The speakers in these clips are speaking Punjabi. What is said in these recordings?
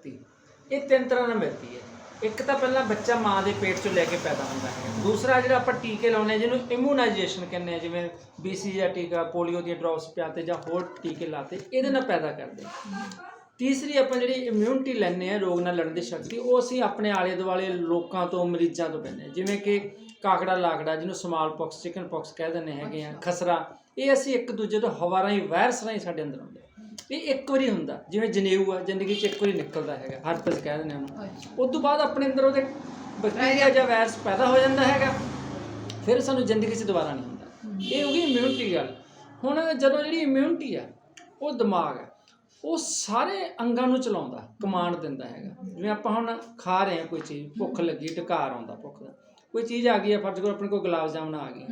ਸ਼ਕਤੀ ਇਹ ਤਿੰਨ ਤਰ੍ਹਾਂ ਨਾਲ ਮਿਲਦੀ ਹੈ। ਇੱਕ ਤਾਂ ਪਹਿਲਾਂ ਬੱਚਾ ਮਾਂ ਦੇ ਪੇਟ ਚੋਂ ਲੈ ਕੇ ਪੈਦਾ ਹੁੰਦਾ ਹੈ। ਦੂਸਰਾ ਜਿਹੜਾ ਆਪਾਂ ਟੀਕੇ ਲਾਉਂਦੇ ਹਾਂ, ਜਿਹਨੂੰ ਇਮੂਨਾਈਜੇਸ਼ਨ ਕਹਿੰਦੇ ਆ ਜਿਵੇਂ ਬੀਸੀ ਦਾ ਟੀਕਾ, ਪੋਲੀਓ ਦੀਆਂ ਡ੍ਰੌਪਸ ਪਿਆਤੇ ਜਾਂ ਹੋਰ ਟੀਕੇ ਲਾਤੇ ਇਹਦੇ ਨਾਲ ਪੈਦਾ ਕਰਦੇ ਤੀਸਰੀ ਆਪਾਂ ਜਿਹੜੀ ਇਮਿਊਨਿਟੀ ਲੈਂਦੇ ਆ ਰੋਗ ਨਾਲ ਲੜਨ ਦੀ ਸ਼ਕਤੀ, ਉਹ ਅਸੀਂ ਆਪਣੇ ਆਲੇ ਦੁਆਲੇ ਲੋਕਾਂ ਤੋਂ, ਮਰੀਜ਼ਾਂ ਤੋਂ ਪੈਂਦੇ ਹਾਂ। ਜਿਵੇਂ ਕਿ ਕਾਕੜਾ ਲਾਕੜਾ, ਜਿਹਨੂੰ ਸਮਾਲ ਪੌਕਸ ਚਿਕਨ ਪੌਕਸ ਕਹਿ ਦਿੰਦੇ ਹੈਗੇ ਆ, ਖਸਰਾ, ਇਹ ਅਸੀਂ ਇੱਕ ਦੂਜੇ ਤੋਂ ਹਵਾ ਰਾਹੀਂ ਵਾਇਰਸ ਰਾਹੀਂ ਸਾਡੇ ਅੰਦਰ ਆਉਂਦੇ ਆ। ਇਹ ਇੱਕ ਵਾਰੀ ਹੁੰਦਾ ਜਿਵੇਂ ਜਨੇਊ ਆ ਜ਼ਿੰਦਗੀ 'ਚ ਇੱਕ ਵਾਰੀ ਨਿਕਲਦਾ ਹੈਗਾ ਹਰਪਸ ਕਹਿ ਦਿੰਦੇ ਆ ਉਹਨੂੰ। ਉਸ ਤੋਂ ਬਾਅਦ ਆਪਣੇ ਅੰਦਰ ਉਹਦੇ ਬੈਕਟੀਰੀਆ ਜਾਂ ਵਾਇਰਸ ਪੈਦਾ ਹੋ ਜਾਂਦਾ ਹੈਗਾ ਫਿਰ ਸਾਨੂੰ ਜ਼ਿੰਦਗੀ 'ਚ ਦੁਬਾਰਾ ਨਹੀਂ ਹੁੰਦਾ। ਇਹ ਹੋ ਗਈ ਇਮਿਊਨਿਟੀ ਗੱਲ। ਹੁਣ ਜਦੋਂ ਜਿਹੜੀ ਇਮਿਊਨਿਟੀ ਆ ਉਹ ਦਿਮਾਗ ਹੈ ਉਹ ਸਾਰੇ ਅੰਗਾਂ ਨੂੰ ਚਲਾਉਂਦਾ ਕਮਾਂਡ ਦਿੰਦਾ ਹੈਗਾ। ਜਿਵੇਂ ਆਪਾਂ ਹੁਣ ਖਾ ਰਹੇ ਹਾਂ ਕੋਈ ਚੀਜ਼ ਭੁੱਖ ਲੱਗੀ ਢਕਾਰ ਆਉਂਦਾ ਭੁੱਖ ਦਾ। ਕੋਈ ਚੀਜ਼ ਆ ਗਈ ਹੈ ਫਰਜ਼ ਕਰੋ ਆਪਣੇ ਕੋਲ ਗੁਲਾਬ ਜਾਮਨ ਆ ਗਈ।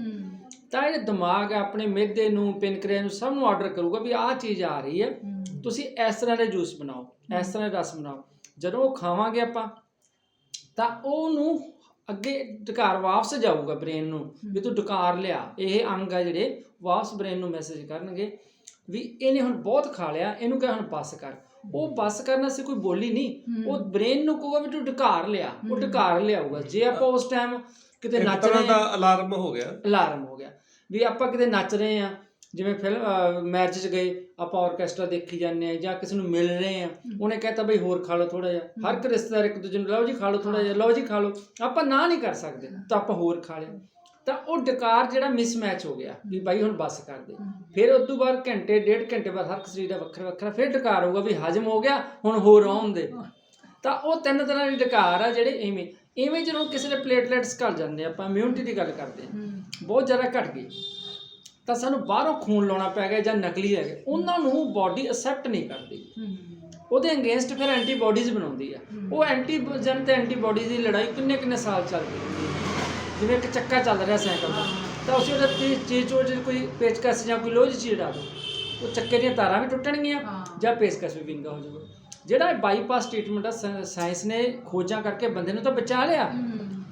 ਤਾਂ ਇਹ ਦਿਮਾਗ ਹੈ ਆਪਣੇ ਮਿਹਦੇ ਨੂੰ ਪਿੰਕਰੀਆ ਨੂੰ ਸਭ ਨੂੰ ਆਰਡਰ ਕਰੂਗਾ ਵੀ ਆਹ ਚੀਜ਼ ਆ ਰਹੀ ਹੈ। ਤੁਸੀਂ ਇਸ ਤਰ੍ਹਾਂ ਦੇ ਜੂਸ ਬਣਾਓ ਇਸ ਤਰ੍ਹਾਂ ਦਾ ਰਸ ਬਣਾਓ। ਜਦੋਂ ਉਹ ਖਾਵਾਂਗੇ ਆਪਾਂ ਤਾਂ ਉਹਨੂੰ ਅੱਗੇ ਢਕਾਰ ਵਾਪਸ ਜਾਊਗਾ ਬ੍ਰੇਨ ਨੂੰ ਵੀ ਤੂੰ ਢਕਾਰ ਲਿਆ। ਇਹ ਅੰਗ ਆ ਜਿਹੜੇ ਵਾਪਸ ਬ੍ਰੇਨ ਨੂੰ ਮੈਸੇਜ ਕਰਨਗੇ ਵੀ ਇਹਨੇ ਹੁਣ ਬਹੁਤ ਖਾ ਲਿਆ ਇਹਨੂੰ ਕਹਿ ਹੁਣ ਬਸ ਕਰ। ਉਹ ਬਸ ਕਰਨ ਸੀ ਕੋਈ ਬੋਲੀ ਨਹੀਂ। ਉਹ ਬ੍ਰੇਨ ਨੂੰ ਕਹੂਗਾ ਵੀ ਤੂੰ ਢਕਾਰ ਲਿਆ ਉਹ ਢਕਾਰ ਲਿਆਊਗਾ। ਜੇ ਆਪਾਂ ਉਸ ਟਾਈਮ ਕਿਤੇ ਨੱਚ ਰਹੇ ਦਾ ਅਲਾਰਮ ਹੋ ਗਿਆ। ਅਲਾਰਮ ਹੋ ਗਿਆ। ਵੀ ਆਪਾਂ ਕਿਤੇ ਨੱਚ ਰਹੇ ਆ ਜਿਵੇਂ ਫਿਲਮ ਮੈਚ 'ਚ ਗਏ ਆਪਾਂ ਆਰਕੈਸਟਰਾ ਦੇਖੀ ਜਾਂਦੇ ਆ ਜਾਂ ਕਿਸੇ ਨੂੰ ਮਿਲ ਰਹੇ ਆ ਉਹਨੇ ਕਹਿਤਾ ਬਈ ਹੋਰ ਖਾ ਲਓ ਥੋੜਾ ਜਿਹਾ। ਹਰ ਇੱਕ ਰਿਸ਼ਤੇਦਾਰ ਇੱਕ ਦੂਜੇ ਨੂੰ ਲਓ ਜੀ ਖਾ ਲਓ ਥੋੜਾ ਜਿਹਾ ਲਓ ਜੀ ਖਾ ਲਓ। ਆਪਾਂ ਨਾ ਨਹੀਂ ਕਰ ਸਕਦੇ ਤਾਂ ਆਪਾਂ ਹੋਰ ਖਾ ਲਿਆ ਤਾਂ ਉਹ ਡਕਾਰ ਜਿਹੜਾ ਮਿਸਮੈਚ ਹੋ ਗਿਆ ਵੀ ਬਾਈ ਹੁਣ ਬਸ ਕਰ ਦੇ। ਫਿਰ ਉਸ ਤੋਂ ਬਾਅਦ ਘੰਟੇ ਡੇਢ ਘੰਟੇ ਬਾਅਦ ਹਰ ਇੱਕ ਸਰੀਰ ਦਾ ਵੱਖਰਾ ਵੱਖਰਾ ਫਿਰ ਡਕਾਰ ਹੋਊਗਾ ਵੀ ਹਜਮ ਹੋ ਗਿਆ ਹੁਣ ਹੋਰ ਆਉਣ ਦੇ। ਤਾਂ ਉਹ ਤਿੰਨ ਤਰ੍ਹਾਂ ਦੇ ਡਕਾਰ ਆ ਜਿਹੜੇ ਇਵੇਂ ਇਵੇਂ ਜਦੋਂ ਕਿਸੇ ਦੇ ਪਲੇਟਲੈਟਸ ਘਟ ਜਾਂਦੇ ਆ, ਆਪਾਂ ਇਮਿਊਨਿਟੀ ਦੀ ਗੱਲ ਕਰਦੇ ਆ ਬਹੁਤ ਜ਼ਿਆਦਾ ਘਟ ਗਈ। ਤਾਂ ਸਾਨੂੰ ਬਾਹਰੋਂ ਖੂਨ ਲਾਉਣਾ ਪੈ ਗਿਆ ਜਾਂ ਨਕਲੀ ਹੈਗੇ ਉਹਨਾਂ ਨੂੰ ਬਾਡੀ ਅਸੈਪਟ ਨਹੀਂ ਕਰਦੀ। ਉਹਦੇ ਅਗੇਂਸਟ ਫਿਰ ਐਂਟੀਬਾਡੀਜ਼ ਬਣਾਉਂਦੀ ਆ। ਉਹ ਐਂਟੀਜਨ ਤੇ ਐਂਟੀਬਾਡੀਜ਼ ਦੀ ਲੜਾਈ ਕਿੰਨੇ ਕਿੰਨੇ ਸਾਲ ਚੱਲਦੀ ਹੈ ਜਿਵੇਂ ਇੱਕ ਚੱਕਾ ਚੱਲ ਰਿਹਾ ਸਾਈਕਲ ਦਾ ਤਾਂ ਉਸੇ ਉਹਦੇ ਚੀਜ਼ ਚੋਂ ਜੇ ਕੋਈ ਪੇਚਕਸ ਜਾਂ ਕੋਈ ਲੋਹ ਜਿਹੀ ਚੀਜ਼ ਡਾ ਦਿਓ। ਉਹ ਚੱਕੇ ਦੀਆਂ ਤਾਰਾਂ ਵੀ ਟੁੱਟਣਗੀਆਂ ਜਾਂ ਪੇਚਕਸ ਵੀ ਵਿੰਗਾ ਹੋ ਜਾਊਗਾ। ਜਿਹੜਾ ਬਾਈਪਾਸ ਟ੍ਰੀਟਮੈਂਟ ਆ ਸਾਇੰਸ ਨੇ ਖੋਜਾਂ ਕਰਕੇ ਬੰਦੇ ਨੂੰ ਤਾਂ ਬਚਾ ਲਿਆ।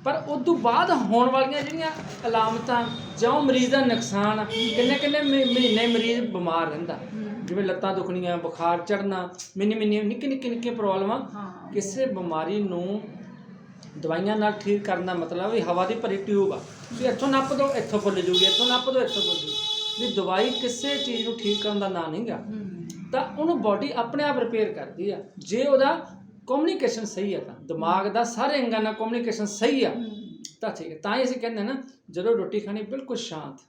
ਪਰ ਉਸ ਤੋਂ ਬਾਅਦ ਹੋਣ ਵਾਲੀਆਂ ਜਿਹੜੀਆਂ ਅਲਾਮਤਾਂ ਜਾਂ ਉਹ ਮਰੀਜ਼ ਦਾ ਨੁਕਸਾਨ ਕਿੰਨੇ ਕਿੰਨੇ ਮਹੀ- ਮਹੀਨੇ ਮਰੀਜ਼ ਬਿਮਾਰ ਰਹਿੰਦਾ। ਜਿਵੇਂ ਲੱਤਾਂ ਦੁਖਣੀਆਂ ਬੁਖਾਰ ਚੜਨਾ ਮਿੰਨੀ ਮਿੰਨੀ ਨਿੱਕੀ ਨਿੱਕੀ ਨਿੱਕੀ ਪ੍ਰੋਬਲਮਾਂ ਕਿਸੇ ਬਿਮਾਰੀ ਨੂੰ ਦਵਾਈਆਂ ਨਾਲ ਠੀਕ ਕਰਨ ਦਾ ਮਤਲਬ ਵੀ ਹਵਾ ਦੀ ਭਰੀ ਟਿਊਬ ਆ। ਵੀ ਇੱਥੋਂ ਨੱਪ ਦੋ ਇੱਥੋਂ ਫੁੱਲ ਜੂਗੀ ਇੱਥੋਂ ਨੱਪ ਦੋ ਇੱਥੋਂ ਫੁੱਲ ਜੂਗੀ। ਵੀ ਦਵਾਈ ਕਿਸੇ ਚੀਜ਼ ਨੂੰ ਠੀਕ ਕਰਨ ਦਾ ਨਾਂ ਨਹੀਂਗਾ। ਤਾਂ ਉਹਨੂੰ ਬਾਡੀ ਆਪਣੇ ਆਪ ਰਿਪੇਅਰ ਕਰਦੀ ਆ। ਜੇ ਉਹਦਾ ਕਮਿਊਨੀਕੇਸ਼ਨ ਸਹੀ ਹੈ ਤਾਂ ਦਿਮਾਗ ਦਾ ਸਾਰੇ ਅੰਗਾਂ ਨਾਲ ਕਮਿਊਨੀਕੇਸ਼ਨ ਸਹੀ ਆ ਤਾਂ ਠੀਕ ਹੈ ਤਾਂ ਹੀ ਅਸੀਂ ਕਹਿੰਦੇ ਨਾ ਜਦੋਂ ਰੋਟੀ ਖਾਣੀ ਬਿਲਕੁਲ ਸ਼ਾਂਤ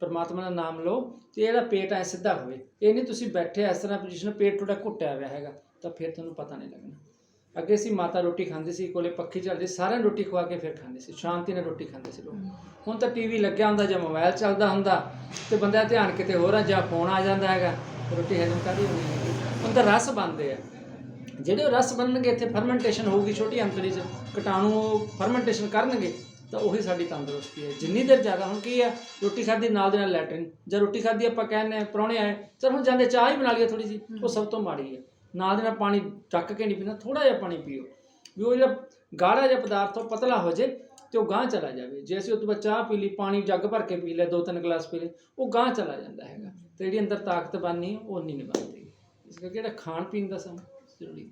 ਪਰਮਾਤਮਾ ਦਾ ਨਾਮ ਲਓ ਤੇ ਇਹਦਾ ਪੇਟ ਐ ਸਿੱਧਾ ਹੋਵੇ। ਇਹ ਨਹੀਂ ਤੁਸੀਂ ਬੈਠੇ ਇਸ ਤਰ੍ਹਾਂ ਪੋਜੀਸ਼ਨ ਪੇਟ ਤੁਹਾਡਾ ਘੁੱਟਿਆ ਹੋਇਆ ਹੈਗਾ ਤਾਂ ਫਿਰ ਤੁਹਾਨੂੰ ਪਤਾ ਨਹੀਂ ਲੱਗਣਾ। ਅੱਗੇ ਸੀ ਮਾਤਾ ਰੋਟੀ ਖਾਂਦੀ ਸੀ ਕੋਲੇ ਪੱਖੀ ਚੱਲਦੀ ਸਾਰਿਆਂ ਨੂੰ ਰੋਟੀ ਖਵਾ ਕੇ ਫਿਰ ਖਾਂਦੇ ਸੀ ਸ਼ਾਂਤੀ ਨਾਲ ਰੋਟੀ ਖਾਂਦੇ ਸੀ ਲੋਕ। ਹੁਣ ਤਾਂ ਟੀਵੀ ਲੱਗਿਆ ਹੁੰਦਾ ਜਾਂ ਮੋਬਾਈਲ ਚੱਲਦਾ ਹੁੰਦਾ ਤੇ ਬੰਦੇ ਧਿਆਨ ਕਿਤੇ ਹੋਰ ਆ ਜਾਂ ਫੋਨ ਆ ਜਾਂਦਾ ਹੈਗਾ ਰੋਟੀ ਹਜਮ ਕਾਦੀ ਹੋਣੀ ਹੈਗੀ ਹੁਣ ਤਾਂ ਰਸ ਬਣਦੇ ਆ। ਜਿਹੜੇ ਰਸ ਬਣਨਗੇ ਇੱਥੇ ਫਰਮੈਂਟੇਸ਼ਨ ਹੋਊਗੀ ਛੋਟੀ ਅੰਤਰੀ 'ਚ ਕੀਟਾਣੂ ਫਰਮੈਂਟੇਸ਼ਨ ਕਰਨਗੇ ਤਾਂ ਉਹੀ ਸਾਡੀ ਤੰਦਰੁਸਤੀ ਹੈ। ਜਿੰਨੀ ਦੇਰ ਜ਼ਿਆਦਾ ਹੁਣ ਕੀ ਆ ਰੋਟੀ ਖਾਧੀ ਨਾਲ ਦੇ ਨਾਲ ਲੈਟਰਿਨ ਜਾਂ ਰੋਟੀ ਖਾਧੀ ਆਪਾਂ ਕਹਿੰਦੇ ਆ ਪ੍ਰਾਹੁਣੇ ਆਏ ਚਲ ਹੁਣ ਜਾਂਦੇ ਚਾਹ ਹੀ ਬਣਾ ਲਈਏ ਥੋੜੀ ਜੀ ਉਹ ਸਭ ਤੋਂ ਮਾੜੀ ਹੈ। ਨਾਲ ਦੇ ਨਾਲ ਪਾਣੀ ਚੱਕ ਕੇ ਨਹੀਂ ਪੀਣਾ ਥੋੜਾ ਜਿਹਾ ਪਾਣੀ ਪੀਓ। ਵੀ ਉਹ ਜਿਹੜਾ ਗਾੜਾ ਜਿਹਾ ਪਦਾਰਥ ਉਹ ਪਤਲਾ ਹੋ ਜੇ ਤੇ ਉਹ ਗਾਂ ਚਲਾ ਜਾਵੇ। ਜੇ ਅਸੀਂ ਉਹ ਤੋਂ ਬਾਅਦ ਚਾਹ ਪੀ ਲਈ, ਪਾਣੀ ਜੱਗ ਭਰ ਕੇ ਪੀ ਲਿਆ ਦੋ ਤਿੰਨ ਗਲਾਸ ਪੀ ਲਏ, ਉਹ ਗਾਂ ਚਲਾ ਜਾਂਦਾ ਹੈਗਾ। ਤੇ ਜਿਹੜੀ ਅੰਦਰ ਤਾਕਤ ਬਣਨੀ, ਉਹ ਨਹੀਂ ਨਿਭਾਉਂਦੀ। ਇਸ ਕਰਕੇ ਜਿਹੜਾ ਖਾਣ ਪੀਣ ਦਾ ਸਮਾਂ ਜ਼ਰੂਰੀ